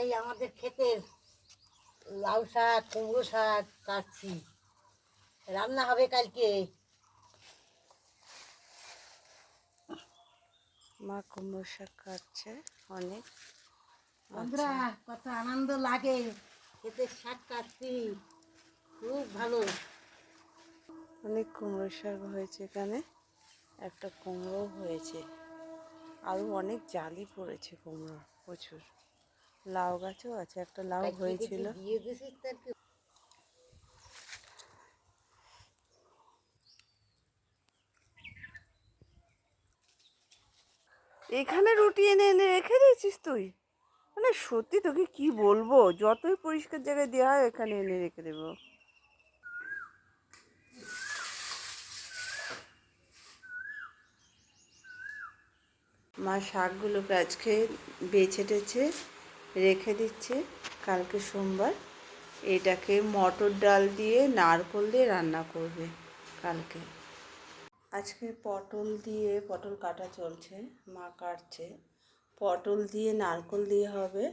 এই আমাদের ক্ষেতের লাউ শাক কুমড়ো শাক কাটছি। রান্না হবে কালকে। মা কুমড়ো শাক কাটছে অনেক। বন্ধুরা কত আনন্দ লাগে ক্ষেতের শাক কাটছি। খুব ভালো। অনেক কুমড়ো শাক হয়েছে এখানে একটা কুমড়ো হয়েছে। আরও অনেক জালি পড়েছে কুমড়ো প্রচুর। লাউ গাছও আছে একটা লাউ হয়েছিল। এখানে রুটি এনে এনে রেখে দিয়েছিস তুই? মানে সত্যি তোকে কি বলব? যতই পরিষ্কার জায়গায় দেওয়া হয় এখানে এনে রেখে দেবো। মা শাকগুলোকে আজকে বেছে টেছে। রেখে দিচ্ছে। কালকে সোমবার এটাকে মটর ডাল দিয়ে নারকোল দিয়ে রান্না করবে কালকে। আজকে পটল দিয়ে, পটল কাটা চলছে, মা কাটছে। পটল দিয়ে নারকোল দিয়ে হবে।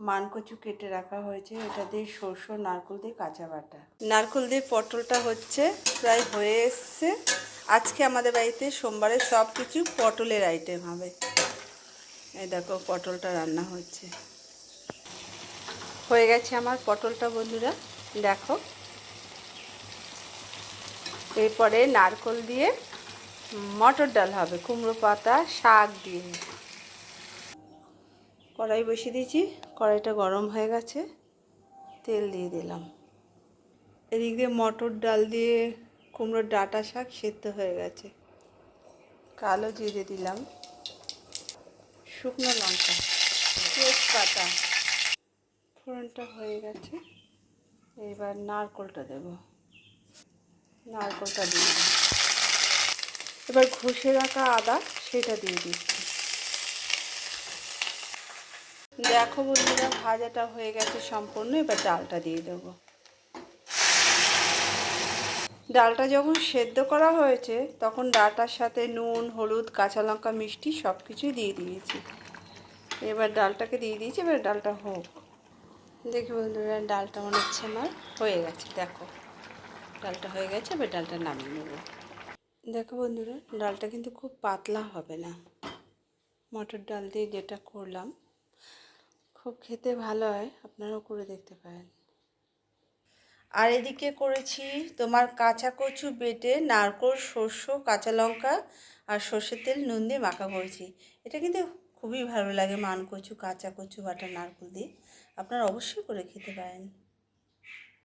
মানকচু কেটে রাখা হয়েছে, এটা দিয়ে সর্ষ, নারকোল দিয়ে কাঁচা বাটা। নারকোল দিয়ে পটলটা হচ্ছে, প্রায় হয়ে এসছে। আজকে আমাদের বাড়িতে সোমবারে সব কিছু পটলের আইটেম হবে। এই দেখো পটলটা রান্না হচ্ছে। হয়ে গেছে আমার পটলটা বন্ধুরা, দেখো। এরপরে নারকোল দিয়ে মটর ডাল হবে, কুমড়ো পাতা, শাক দিয়ে। কড়াই বসিয়ে দিয়েছি, কড়াইটা গরম হয়ে গেছে, তেল দিয়ে দিলাম। এদিক দিয়ে মটর ডাল দিয়ে কুমড়োর ডাঁটা শাক সেদ্ধ হয়ে গেছে। কালো জিরে দিলাম। শুকনো লঙ্কা, তেজপাতা। ফোড়নটা হয়ে গেছে। এবার নারকোলটা দেবো। নারকোলটা দিয়ে এবার ঘষে রাখা আদা, সেটা দিয়ে দিচ্ছি। দেখো বন্ধুরা, ভাজাটা হয়ে গেছে সম্পূর্ণ। এবার ডালটা দিয়ে দেবো। ডালটা যখন সেদ্ধ করা হয়েছে, তখন ডালটার সাথে নুন, হলুদ, কাঁচা লঙ্কা, মিষ্টি সব কিছুই দিয়ে দিয়েছি। এবার ডালটাকে দিয়ে দিয়েছি, এবার ডালটা হোক। দেখি বন্ধুরা, ডালটা মনে হচ্ছে আমার হয়ে গেছে, দেখো। ডালটা হয়ে গেছে, এবার ডালটা নামিয়ে নেব। দেখো বন্ধুরা, ডালটা কিন্তু খুব পাতলা হবে না। মটর ডাল দিয়ে যেটা করলাম, খুব খেতে ভালো হয়, আপনারাও করে দেখতে পারেন। আর এদিকে করেছি তোমার কাঁচা কচু বেটে নারকোল শস্য কাঁচা লঙ্কা আর সর্ষের তেল, নুন দিয়ে মাখা করেছি। এটা কিন্তু খুবই ভালো লাগে, মান কচু, কাঁচা কচু, বাটা, নারকোল দিয়ে। আপনারা অবশ্যই করে খেতে পারেন।